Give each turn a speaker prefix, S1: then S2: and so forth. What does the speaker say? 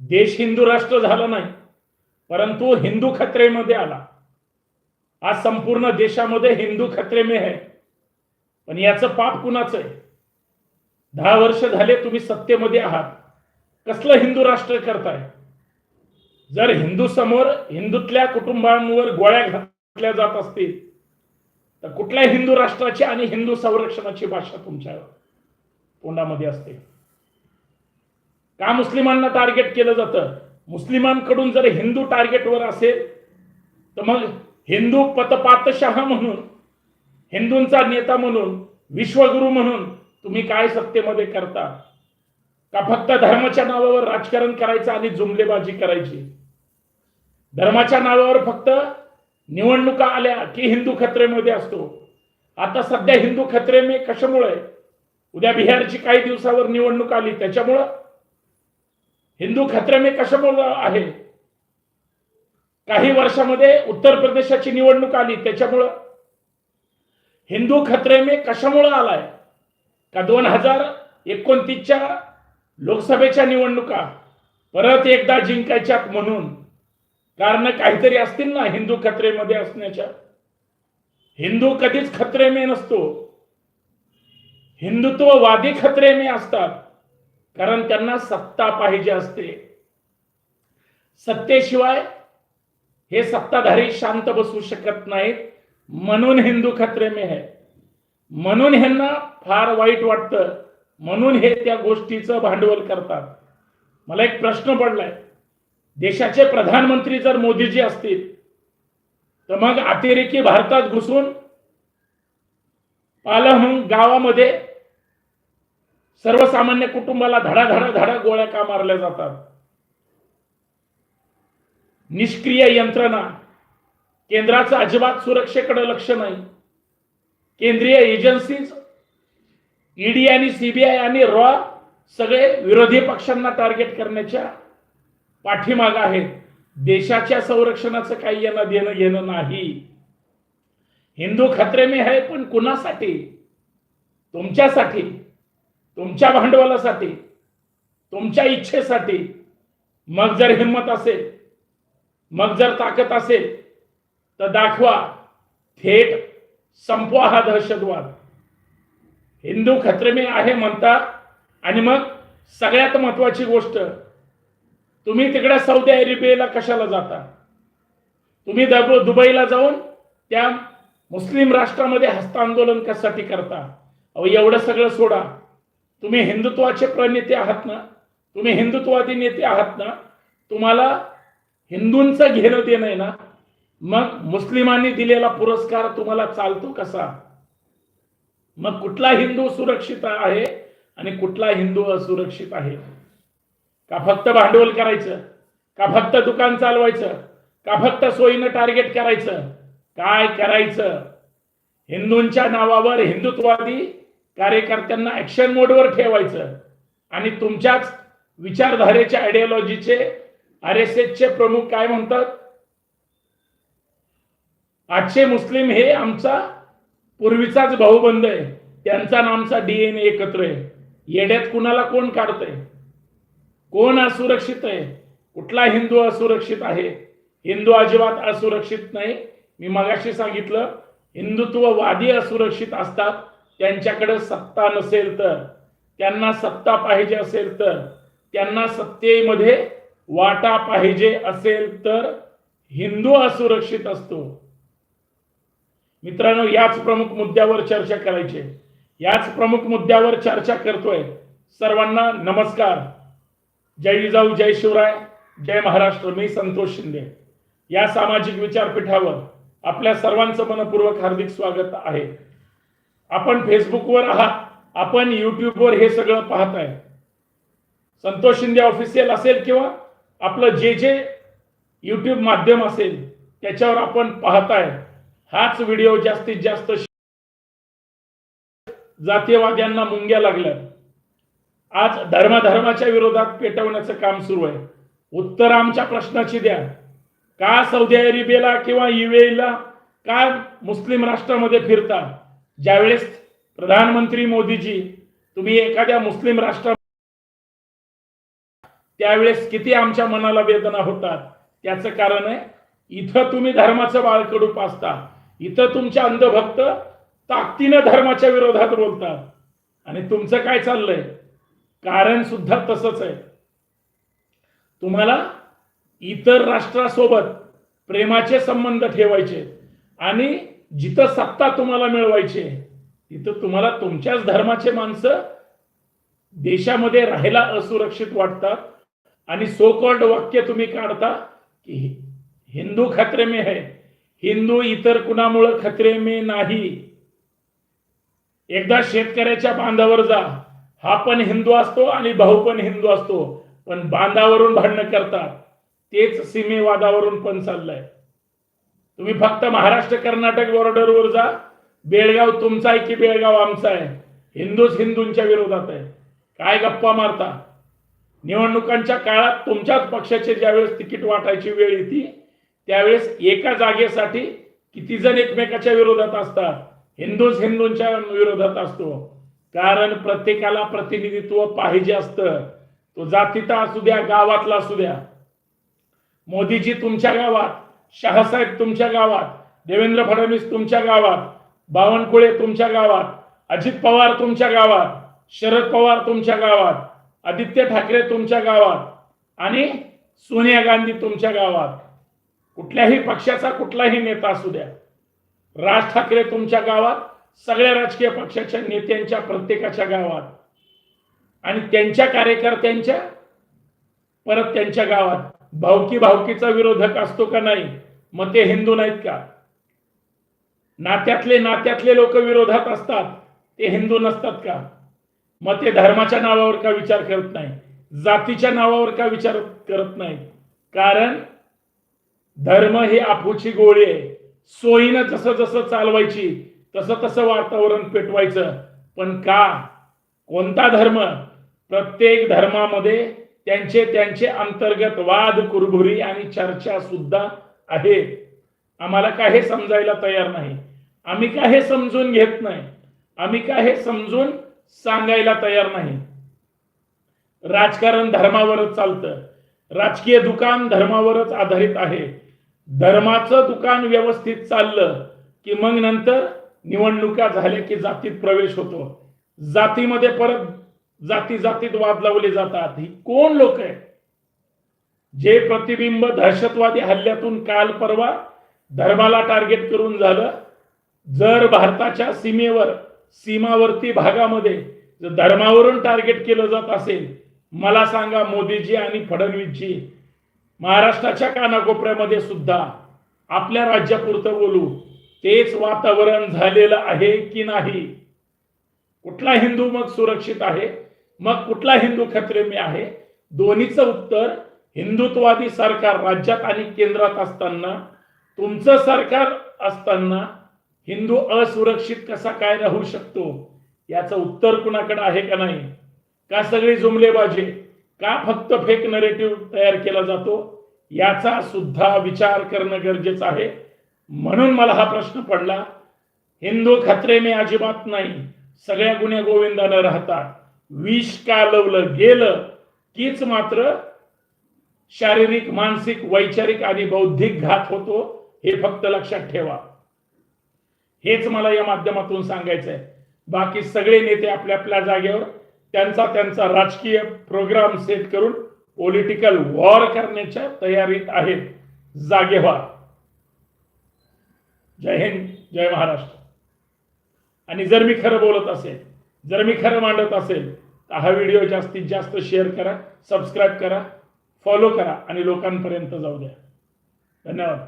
S1: देश हिंदू राष्ट्र झालं नाही परंतु हिंदू खतरेमध्ये आला. आज संपूर्ण देशामध्ये हिंदू खतरे में है पण याचं पाप कुणाचं आहे? दहा वर्ष झाले तुम्ही सत्तेमध्ये आहात. कसलं हिंदू राष्ट्र करताय? जर हिंदू समोर हिंदूतल्या कुटुंबांवर गोळ्या घातल्या जात असतील तर कुठल्या हिंदू राष्ट्राची आणि हिंदू संरक्षणाची भाषा तुमच्या तोंडामध्ये असते? का मुस्लिमांना टार्गेट केलं जातं? मुस्लिमांकडून जर हिंदू टार्गेटवर असेल तर मग हिंदू पतपातशहा म्हणून हिंदूंचा नेता म्हणून विश्वगुरु म्हणून तुम्ही काय सत्तेमध्ये करता? का फक्त धर्माच्या नावावर राजकारण करायचं आणि जुमलेबाजी करायची? धर्माच्या नावावर फक्त निवडणुका आल्या की हिंदू खत्रेमध्ये असतो. आता सध्या हिंदू खत्रेमे कशामुळे? उद्या बिहारची काही दिवसावर निवडणूक आली त्याच्यामुळं हिंदू खतरे में कशामुळं आहे? काही वर्षामध्ये उत्तर प्रदेशाची निवडणूक आली त्याच्यामुळं? हिंदू खतरे में कशामुळं आलाय? का दोन हजार एकोणतीसच्या लोकसभेच्या निवडणुका परत एकदा जिंकायच्यात म्हणून? कारण काहीतरी असतील ना हिंदू खत्रेमध्ये असण्याच्या? हिंदू कधीच खत्रेमे नसतो. हिंदुत्ववादी खत्रेमे असतात. कारण त्यांना सत्ता पाहिजे असते. सत्तेशिवाय हे सत्ताधारी शांत बसू शकत नाहीत. म्हणून हिंदू खतरे में है. म्हणून ह्यांना फार वाईट वाटतं. म्हणून हे त्या गोष्टीचं भांडवल करतात. मला एक प्रश्न पडलाय. देशाचे प्रधानमंत्री जर मोदीजी असतील तर मग अतिरेकी भारतात घुसून पालहून गावामध्ये सर्वसामान्य कुटुंबाला धडा धडा धडा गोळ्या का मारल्या जातात? निष्क्रिय यंत्रणा. केंद्राचं अजिबात सुरक्षेकडे लक्ष नाही. केंद्रीय एजन्सीज ईडी आणि सीबीआय आणि रॉ सगळे विरोधी पक्षांना टार्गेट करण्याच्या पाठीमाग आहेत. देशाच्या संरक्षणाचं काही यांना देणं घेणं नाही. हिंदू खतरे में आहे पण कुणासाठी? तुमच्यासाठी. तुमच्या भांडवलासाठी तुमच्या इच्छेसाठी मग जर हिंमत असेल मग जर ताकद असेल तर दाखवा थेट संपवा हा दहशतवाद. हिंदू खतरे आहे म्हणतात आणि मग सगळ्यात महत्वाची गोष्ट तुम्ही तिकडे सौदी अरेबियाला कशाला जाता? तुम्ही दब- दुबईला जाऊन त्या मुस्लिम राष्ट्रामध्ये हस्तांदोलन कशासाठी करता? अहो एवढं सगळं सोडा. तुम्ही हिंदुत्वाचे प्रणेते आहात ना तुम्ही हिंदुत्वादी नेते आहात ना तुम्हाला हिंदूंचं घेणं देणं आहे ना मग मुस्लिमांनी दिलेला पुरस्कार तुम्हाला चालतो कसा? मग कुठला हिंदू सुरक्षित आहे आणि कुठला हिंदू असुरक्षित आहे? का फक्त भांडवल करायचं? का फक्त दुकान चालवायचं? का फक्त सोयीनं टार्गेट करायचं? काय करायचं? हिंदूंच्या नावावर हिंदुत्वादी कार्यकर्त्यांना ऍक्शन मोडवर ठेवायचं. आणि तुमच्याच विचारधारेच्या आयडिओलॉजीचे आर एस एसचे प्रमुख काय म्हणतात? आजचे मुस्लिम हे आमचा पूर्वीचाच भाऊबंद आहे. त्यांचा आणि आमचा डीएनए एकत्र आहे. येड्यात कुणाला कोण काढतंय? कोण असुरक्षित आहे? कुठला हिंदू असुरक्षित आहे? हिंदू अजिबात असुरक्षित नाही. मी मगाशी सांगितलं हिंदुत्ववादी असुरक्षित असतात. त्यांच्याकडे सत्ता नसेल तर त्यांना सत्ता पाहिजे असेल तर त्यांना सत्तेमध्ये वाटा पाहिजे असेल तर हिंदू असुरक्षित असतो. मित्रांनो याच प्रमुख मुद्द्यावर चर्चा करायची याच प्रमुख मुद्द्यावर चर्चा करतोय. सर्वांना नमस्कार. जय जिजाऊ जय शिवराय जय महाराष्ट्र. मी संतोष शिंदे. या सामाजिक विचारपीठावर आपल्या सर्वांचं मनपूर्वक हार्दिक स्वागत आहे. आपण फेसबुकवर आहात आपण युट्यूबवर हे सगळं पाहताय. संतोष शिंदे ऑफिशियल असेल किंवा आपलं जे जे युट्यूब माध्यम असेल त्याच्यावर आपण पाहताय. हाच व्हिडिओ जास्तीत जास्त जातीयवाद्यांना मुंग्या लागल्यात. आज धर्माधर्माच्या विरोधात पेटवण्याचं काम सुरू आहे. उत्तर आमच्या प्रश्नाची द्या. का सौदी अरेबियाला किंवा युएला का मुस्लिम राष्ट्रामध्ये फिरता? ज्यावेळेस प्रधानमंत्री मोदीजी तुम्ही एखाद्या मुस्लिम राष्ट्रा त्यावेळेस किती आमच्या मनाला वेदना होतात. त्याचं कारण आहे इथं तुम्ही धर्माचं बाळकडू पाचता इथं तुमच्या अंधभक्त ताकदीनं धर्माच्या विरोधात बोलतात. आणि तुमचं काय चाललंय? कारण सुद्धा तसंच आहे. तुम्हाला इतर राष्ट्रासोबत प्रेमाचे संबंध ठेवायचे आणि जिथं सत्ता तुम्हाला मिळवायची आहे, तिथं तुम्हाला तुमच्याच धर्माचे माणसं देशामध्ये राहायला असुरक्षित वाटतात. आणि सो कॉल्ड वाक्य तुम्ही काढता की हिंदू खतरे मे है हिंदू इतर कुणामुळं खतरे मे नाही. एकदा शेतकऱ्याच्या बांधावर जा हा पण हिंदू असतो आणि भाऊ पण हिंदू असतो पण बांधावरून भांडणं करतात. तेच सीमेवादावरून पण चाललंय. तुम्ही फक्त महाराष्ट्र कर्नाटक बॉर्डरवर जा. बेळगाव तुमचा आहे की बेळगाव आमचा आहे? हिंदूच हिंदूंच्या विरोधात आहे. काय गप्पा मारता? निवडणुकांच्या काळात तुमच्याच पक्षाचे ज्यावेळेस तिकीट वाटायची वेळ येते त्यावेळेस एका जागेसाठी किती जण एकमेकाच्या विरोधात असतात? हिंदूच हिंदूंच्या विरोधात असतो. कारण प्रत्येकाला प्रतिनिधित्व पाहिजे असतं. तो जातीचा असू द्या गावातला असू द्या. मोदीजी तुमच्या गावात. शहासाहेब तुमच्या गावात देवेंद्र फडणवीस तुमच्या गावात बावनकुळे तुमच्या गावात अजित पवार तुमच्या गावात शरद पवार तुमच्या गावात आदित्य ठाकरे तुमच्या गावात आणि सोनिया गांधी तुमच्या गावात. कुठल्याही पक्षाचा कुठलाही नेता असू द्या. राज ठाकरे तुमच्या गावात सगळ्या राजकीय पक्षाच्या नेत्यांच्या प्रत्येकाच्या गावात. आणि त्यांच्या कार्यकर्त्यांच्या परत त्यांच्या गावात. भावकी भावकीचा विरोधक असतो का नाही? मग ते हिंदू नाहीत का? नात्यातले नात्यातले लोक विरोधात असतात. ते हिंदू नसतात का? मग ते धर्माच्या नावावर का विचार करत नाही? जातीच्या नावावर का विचार करत नाही कारण धर्म ही आपूची गोळी आहे. सोयीनं जसं जसं चालवायची तसं तसं वातावरण पेटवायचं. पण का? कोणता धर्म? प्रत्येक धर्मामध्ये त्यांचे त्यांचे अंतर्गत वाद कुरभुरी आणि चर्चा सुद्धा आहे आम्हाला काय हे समजायला तयार नाही. आम्ही काय हे समजून घेत नाही. आम्ही काय हे समजून सांगायला तयार नाही. राजकारण धर्मावरच चालतं. राजकीय दुकान धर्मावरच आधारित आहे. धर्माचं दुकान व्यवस्थित चाललं की मग नंतर निवडणुका झाल्या की जातीत प्रवेश होतो. जातीमध्ये परत जाती जातीत वाद लावले जातात. ही कोण लोक आहे जे प्रतिबिंब दहशतवादी हल्ल्यातून काल परवा धर्माला टार्गेट करून झालं. जर भारताच्या सीमेवर सीमावर्ती भागामध्ये जर धर्मावरून टार्गेट केलं जात असेल मला सांगा मोदीजी आणि फडणवीसजी महाराष्ट्राच्या कानाकोपऱ्यामध्ये सुद्धा आपल्या राज्यापुरतं बोलू तेच वातावरण झालेलं आहे की नाही? कुठला हिंदू मग सुरक्षित आहे? मग कुठला हिंदू खतरे मी आहे? दोन्हीचं उत्तर हिंदुत्वादी सरकार राज्यात आणि केंद्रात असताना तुमचं सरकार असताना हिंदू असुरक्षित कसा काय राहू शकतो? याचं उत्तर कुणाकडे आहे का नाही? का सगळी जुमलेबाजी? का फक्त फेक नरेटिव्ह तयार केला जातो? याचा सुद्धा विचार करणं गरजेचं आहे. म्हणून मला हा प्रश्न पडला. हिंदू खत्रे मी अजिबात नाही. सगळ्या गुन्हे गोविंदानं राहतात. विष कालवलं गेलं कीच मात्र शारीरिक मानसिक वैचारिक आणि बौद्धिक घात होतो हे फक्त लक्षात ठेवा. हेच मला या माध्यमातून सांगायचं आहे बाकी सगळे नेते आपल्या आपल्या जागेवर त्यांचा त्यांचा राजकीय प्रोग्राम सेट करून पॉलिटिकल वॉर करण्याच्या तयारीत आहेत. जागे व्हा. जय हिंद जय महाराष्ट्र. आणि जर मी खरं बोलत असेल जर मी खरं मांडत असेल तर हा व्हिडिओ जास्तीत जास्त शेअर करा सबस्क्राईब करा फॉलो करा आणि लोकांपर्यंत जाऊ द्या. धन्यवाद.